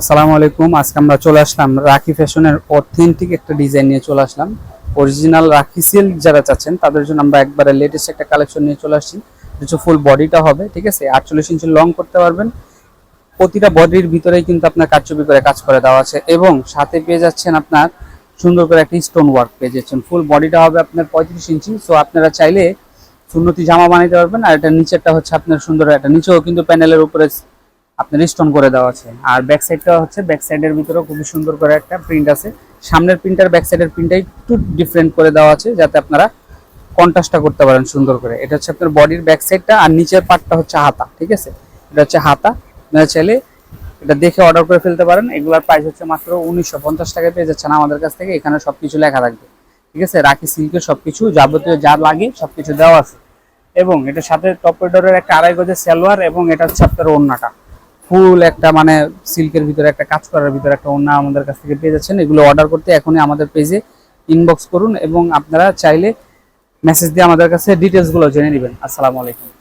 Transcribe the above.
আসসালামু আলাইকুম। আজকে আমরা চলে আসলাম রাখি ফ্যাশনের অথেন্টিক একটা ডিজাইন নিয়ে চলে আসলাম। অরিজিনাল রাখি সিল্ক যারা চাচ্ছেন, তাদের জন্য আমরা একবারে লেটেস্ট একটা কালেকশন নিয়ে চলে আসছি। হচ্ছে ফুল বডিটা হবে, ঠিক আছে? আটচল্লিশ ইঞ্চি লং করতে পারবেন। প্রতিটা বডির ভিতরেই কিন্তু আপনার কারচুপি করে কাজ করে দেওয়া আছে এবং সাথে পেয়ে যাচ্ছেন আপনার সুন্দর করে একটা স্টোন ওয়ার্ক পেয়ে যাচ্ছেন। ফুল বডিটা হবে আপনার পঁয়ত্রিশ ইঞ্চি সো আপনারা চাইলে সুন্নতি জামা বানাইতে পারবেন আর এটা নিচেরটা হচ্ছে আপনার সুন্দর একটা নিচেও কিন্তু প্যানেলের উপরে আপনার স্টোন করে দেওয়া আছে। আর ব্যাক সাইডটা হচ্ছে ব্যাক সাইডের ভিতরেও খুবই সুন্দর করে একটা প্রিন্ট আছে। সামনের প্রিন্টার ব্যাক সাইডের প্রিন্টটা একটু ডিফারেন্ট করে দেওয়া আছে, যাতে আপনারা কন্ট্রাস্টটা করতে পারেন সুন্দর করে। এটা হচ্ছে আপনার বডির ব্যাক সাইডটা আর নিচের পার্টটা হচ্ছে হাতা, ঠিক আছে? এটা হচ্ছে হাতা। আপনারা চাইলে এটা দেখে অর্ডার করে ফেলতে পারেন। এগুলার প্রাইস হচ্ছে মাত্র উনিশশো পঞ্চাশ টাকায় পেয়ে যাচ্ছেন আমাদের কাছ থেকে। এখানে সবকিছু লেখা থাকবে, ঠিক আছে? রাখি সিল্কের সবকিছু, যাবতীয় যা লাগে সবকিছু দেওয়া আছে। এবং এটার সাথে টপ একটা আড়াই গজের সালোয়ার এবং এটা হচ্ছে আপনার ওড়নাটা। ফুল একটা মানে সিল্কের ভিতরে, একটা কাজ করার ভিতরে একটা অন্য আমাদের কাছ থেকে পেয়ে যাচ্ছেন। এগুলো অর্ডার করতে এখনই আমাদের পেজে ইনবক্স করুন এবং আপনারা চাইলে মেসেজ দিয়ে আমাদের কাছে ডিটেলসগুলো জেনে নেবেন। আসসালামু আলাইকুম।